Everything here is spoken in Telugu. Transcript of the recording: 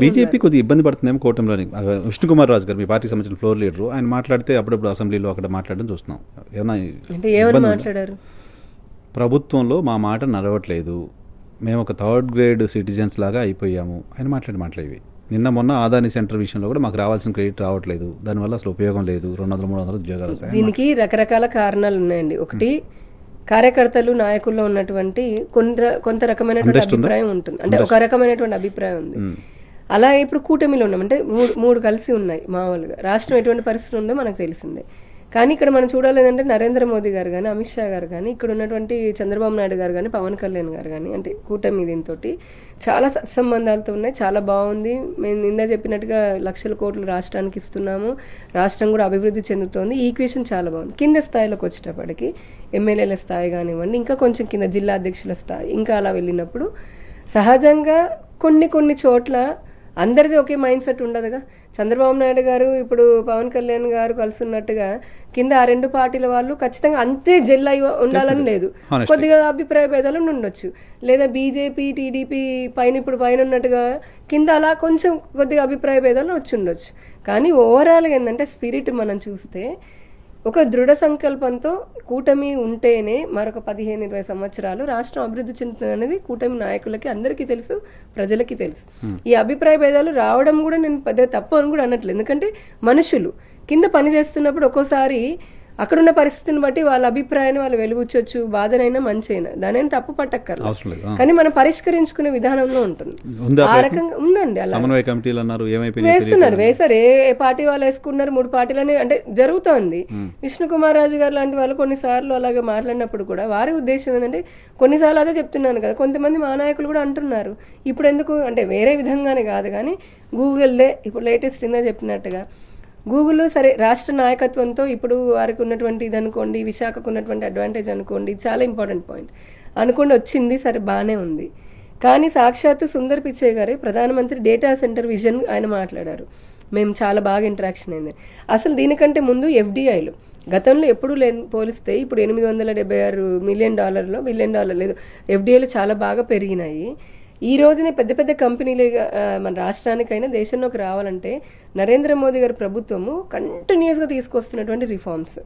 బీజేపీ కొద్దిగా ఇబ్బంది పడుతుందేమో కూటమిలోని విష్ణుకుమార్ రాజు గారు మీ పార్టీకి సంబంధించిన ఫ్లోర్ లీడరు. ఆయన మాట్లాడితే అప్పుడప్పుడు అసెంబ్లీలో అక్కడ మాట్లాడడం చూస్తున్నాం. ఏమని? మాట్లాడారు? ప్రభుత్వంలో మా మాట నడవట్లేదు. మేము ఒక థర్డ్ గ్రేడ్ సిటిజన్స్ లాగా అయిపోయాము. ఆయన మాట్లాడి మాటలు ఇవి నిన్న మొన్న ఆదాని సెంటర్ విషయంలో కూడా మాకు రావాల్సిన క్రెడిట్ రావట్లేదు. దానివల్ల అసలు ఉపయోగం లేదు. రెండు వందల మూడు వందల ఉద్యోగాలు దీనికి రకరకాల కారణాలు ఉన్నాయండి. ఒకటి కార్యకర్తలు నాయకుల్లో ఉన్నటువంటి కొంత కొంత రకమైనటువంటి? అభిప్రాయం ఉంటుంది. అంటే ఒక రకమైనటువంటి అభిప్రాయం ఉంది. అలా ఇప్పుడు కూటమిలో ఉన్నాం. అంటే మూడు మూడు కలిసి ఉన్నాయి మామూలుగా. రాష్ట్రం ఎటువంటి పరిస్థితి ఉందో మనకు తెలిసిందే. కానీ ఇక్కడ మనం చూడాలేదంటే నరేంద్ర మోదీ గారు కానీ అమిత్ షా గారు కానీ ఇక్కడ ఉన్నటువంటి చంద్రబాబు నాయుడు గారు కానీ పవన్ కళ్యాణ్ గారు కానీ అంటే కూటమి దీంతో చాలా సత్సంబంధాలతో ఉన్నాయి. చాలా బాగుంది. మేము నిందా చెప్పినట్టుగా లక్షల కోట్లు రాష్ట్రానికి ఇస్తున్నాము. రాష్ట్రం కూడా అభివృద్ధి చెందుతోంది. ఈక్వేషన్ చాలా బాగుంది. కింద స్థాయిలోకి వచ్చేటప్పటికి ఎమ్మెల్యేల స్థాయి కానివ్వండి ఇంకా కొంచెం కింద జిల్లా అధ్యక్షుల స్థాయి ఇంకా అలా వెళ్ళినప్పుడు సహజంగా కొన్ని కొన్ని చోట్ల అందరిది ఒకే మైండ్ సెట్ ఉండదుగా. చంద్రబాబు నాయుడు గారు ఇప్పుడు పవన్ కళ్యాణ్ గారు కలుస్తున్నట్టుగా కింద ఆ రెండు పార్టీల వాళ్ళు ఖచ్చితంగా అంతే జెల్ అయి ఉండాలని లేదు. కొద్దిగా అభిప్రాయ భేదాలు ఉండొచ్చు. లేదా బీజేపీ టీడీపీ పైన ఇప్పుడు పైన ఉన్నట్టుగా కింద అలా కొంచెం కొద్దిగా అభిప్రాయ భేదాలు వచ్చి ఉండొచ్చు. కానీ ఓవరాల్గా ఏంటంటే స్పిరిట్ మనం చూస్తే ఒక దృఢ సంకల్పంతో కూటమి ఉంటేనే మరొక పదిహేను ఇరవై సంవత్సరాలు రాష్ట్రం అభివృద్ధి చెందుతుంది అనేది కూటమి నాయకులకి అందరికీ తెలుసు ప్రజలకి తెలుసు. ఈ అభిప్రాయ భేదాలు రావడం కూడా నేను పెద్ద తప్పు అని కూడా అనట్లేదు. ఎందుకంటే మనుషులు కింద పని చేస్తున్నప్పుడు ఒక్కోసారి అక్కడున్న పరిస్థితిని బట్టి వాళ్ళ అభిప్రాయాన్ని వాళ్ళు వెలుగుచ్చొచ్చు బాధనైనా మంచైనా. దాని తప్పు పట్టక్కర్లేదు. కానీ మనం పరిష్కరించుకునే విధానంలో ఉంటుంది. ఆ? రకంగా ఉందండి అలా. కమిటీలు అన్నారు వేస్తున్నారు వేశారు. ఏ ఏ పార్టీ వాళ్ళు వేసుకున్నారు మూడు పార్టీలని అంటే జరుగుతోంది. విష్ణు కుమార్ రాజు గారు లాంటి వాళ్ళు కొన్నిసార్లు అలాగే మాట్లాడినప్పుడు కూడా వారి ఉద్దేశం ఏంటంటే కొన్నిసార్లు అదే చెప్తున్నాను కదా కొంతమంది మా నాయకులు కూడా అంటున్నారు. ఇప్పుడు ఎందుకు? అంటే వేరే విధంగానే కాదు కానీ గూగుల్దే ఇప్పుడు లేటెస్ట్ ఇందా చెప్పినట్టుగా. గూగుల్ సరే రాష్ట్ర నాయకత్వంతో ఇప్పుడు వారికి ఉన్నటువంటి ఇది అనుకోండి విశాఖకు ఉన్నటువంటి అడ్వాంటేజ్ అనుకోండి చాలా ఇంపార్టెంట్ పాయింట్. అనుకోండి వచ్చింది సరే బాగానే ఉంది. కానీ సాక్షాత్తు సుందర్ పిచ్చే గారే ప్రధానమంత్రి డేటా సెంటర్ విజన్ ఆయన మాట్లాడారు. మేము చాలా బాగా ఇంటరాక్షన్ అయింది. అసలు దీనికంటే ముందు ఎఫ్డిఐలు. గతంలో ఎప్పుడు లేని పోలిస్తే ఇప్పుడు ఎనిమిది వందల డెబ్బై ఆరు మిలియన్ డాలర్లో మిలియన్ డాలర్ లేదు ఎఫ్డిఐలు చాలా బాగా పెరిగినాయి. ఈ రోజునే పెద్ద పెద్ద కంపెనీలు మన రాష్ట్రానికైనా దేశంలోకి రావాలంటే నరేంద్ర మోదీ గారి ప్రభుత్వము కంటిన్యూస్గా తీసుకొస్తున్నటువంటి రిఫార్మ్స్